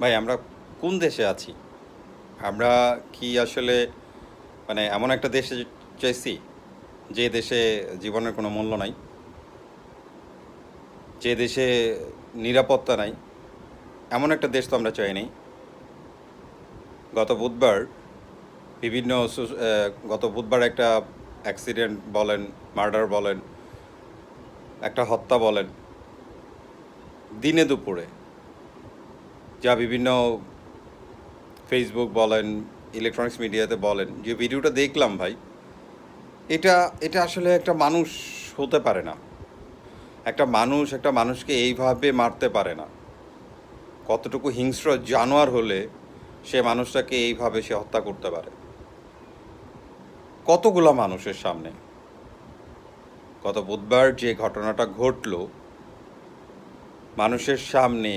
ভাই, আমরা কোন দেশে আছি? আমরা কি আসলে মানে এমন একটা দেশে চাইছি যে দেশে জীবনের কোনো মূল্য নাই, যে দেশে নিরাপত্তা নাই, এমন একটা দেশ তো আমরা চাইনি গত বুধবার বিভিন্ন গত বুধবার একটা অ্যাক্সিডেন্ট বলেন মার্ডার বলেন, একটা হত্যা বলেন, দিনে দুপুরে যা বিভিন্ন ফেসবুক বলেন ইলেকট্রনিক্স মিডিয়াতে বলেন, যে ভিডিওটা দেখলাম ভাই, এটা এটা আসলে একটা মানুষ হতে পারে না। একটা মানুষ, একটা মানুষকে এইভাবে মারতে পারে না। কতটুকু হিংস্র জানোয়ার হলে সে মানুষটাকে এইভাবে সে হত্যা করতে পারে। কতগুলা মানুষের সামনে। গত বুধবার যে ঘটনাটা ঘটলো, মানুষের সামনে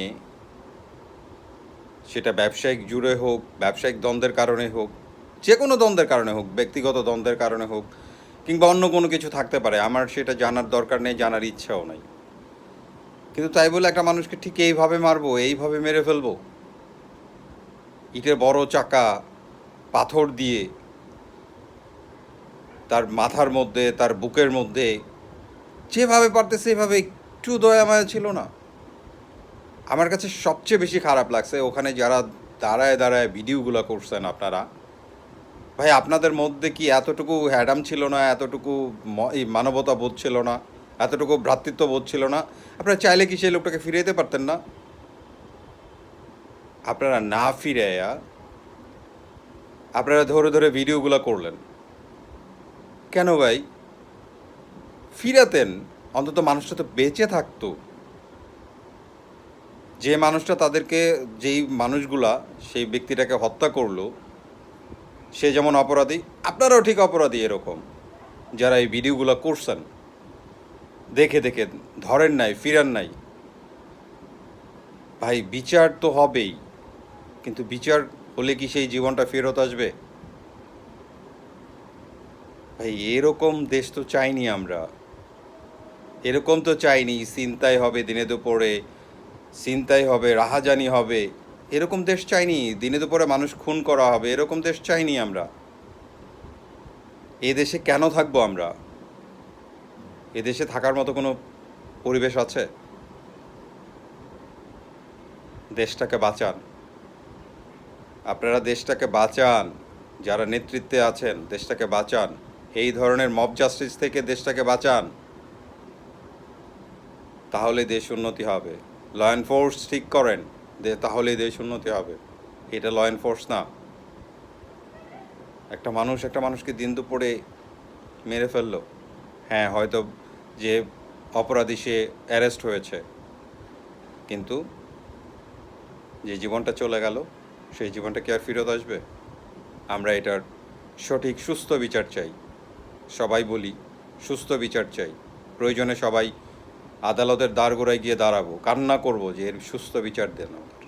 সেটা ব্যবসায়িক জুড়ে হোক, ব্যবসায়িক দ্বন্দ্বের কারণে হোক যে কোনো দ্বন্দ্বের কারণে হোক, ব্যক্তিগত দ্বন্দ্বের কারণে হোক, কিংবা অন্য কোনো কিছু থাকতে পারে, আমার সেটা জানার দরকার নেই, জানার ইচ্ছাও নাই। কিন্তু তাই বলে একটা মানুষকে ঠিক এইভাবে মারবো, এইভাবে মেরে ফেলব? ইটের বড় চাকা, পাথর দিয়ে, তার মাথার মধ্যে, তার বুকের মধ্যে, যেভাবে পারতে সেভাবে একটু দয়া মায়া ছিল না? আমার কাছে সবচেয়ে বেশি খারাপ লাগছে ওখানে যারা দাঁড়ায় দাঁড়ায় ভিডিওগুলো করছেন আপনারা। ভাই, আপনাদের মধ্যে কি এতটুকু হ্যাডাম ছিল না? এতটুকু মানবতা বোধ ছিল না? এতটুকু ভ্রাতৃত্ব বোধ ছিল না? আপনারা চাইলে কি সেই লোকটাকে ফিরে যেতে পারতেন না? আপনারা না ফিরে আপনারা ধরে ধরে ভিডিওগুলো করলেন। কেন ভাই? ফিরাতেন, অন্তত মানুষটা তো বেঁচে থাকতো। যে মানুষটা তাদেরকে, যেই মানুষগুলা সেই ব্যক্তিটাকে হত্যা করল, সে যেমন অপরাধী, আপনারাও ঠিক অপরাধী এরকম। যারা এই ভিডিওগুলো করছেন, দেখে দেখে ধরেন নাই, ফিরান নাই। ভাই, বিচার তো হবেই, কিন্তু বিচার হলে কি সেই জীবনটা ফেরত আসবে? ভাই, এরকম দেশ তো চাইনি আমরা। এরকম তো চাইনি চিন্তাই হবে দিনে দুপুরে চিন্তাই হবে, রাহাজানি হবে। এরকম দেশ চাইনি, দিনে দুপুরে মানুষ খুন করা হবে, এরকম দেশ চাইনি আমরা। এ দেশে কেন থাকব আমরা? এ দেশে থাকার মতো কোনো পরিবেশ আছে? দেশটাকে বাঁচান। আপনারা দেশটাকে বাঁচান। যারা নেতৃত্বে আছেন, দেশটাকে বাঁচান। এই ধরনের মব জাস্টিস থেকে দেশটাকে বাঁচান। তাহলে দেশ উন্নতি হবে। ল এনফোর্স ঠিক করেন দে তাহলে দেশ উন্নতি হবে। এটা ল এনফোর্স না। একটা মানুষ, একটা মানুষকে দিন দুপুরে মেরে ফেলল। হ্যাঁ হয়তো যে অপরাধী সে অ্যারেস্ট হয়েছে। কিন্তু যে জীবনটা চলে গেল, সেই জীবনটা কি আর ফেরত আসবে? আমরা এটার সঠিক সুস্থ বিচার চাই। সবাই বলি, সুস্থ বিচার চাই। প্রয়োজনে সবাই আদালতের দ্বারগোড়ায় গিয়ে দাঁড়াবো কান্না করব যে এর সুস্থ বিচার দেন আমাদের।